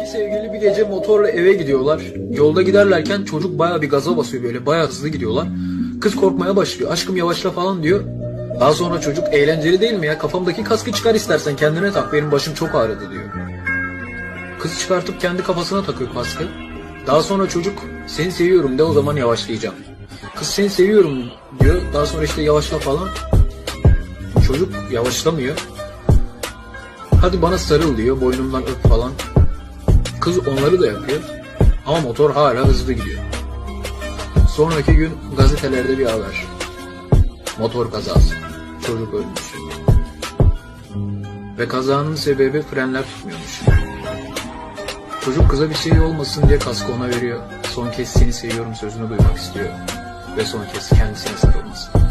İki sevgili bir gece motorla eve gidiyorlar. Yolda giderlerken çocuk baya bir gaza basıyor böyle baya hızlı gidiyorlar. Kız korkmaya başlıyor. Aşkım yavaşla falan diyor. Daha sonra çocuk eğlenceli değil mi ya? Kafamdaki kaskı çıkar istersen kendine tak benim başım çok ağrıdı diyor. Kız çıkartıp kendi kafasına takıyor kaskı. Daha sonra çocuk seni seviyorum de o zaman yavaşlayacağım. Kız seni seviyorum diyor. Daha sonra işte yavaşla falan. Çocuk yavaşlamıyor. Hadi bana sarıl diyor. Boynumdan öp falan. Kız onları da yapıyor. Ama motor hala hızlı gidiyor. Sonraki gün gazetelerde bir haber. Motor kazası. Çocuk ölmüş. Ve kazanın sebebi frenler tutmuyormuş. Çocuk kıza bir şey olmasın diye kaskı ona veriyor. Son kez seni seviyorum sözünü duymak istiyor. Ve son kez kendisine sarılmasın.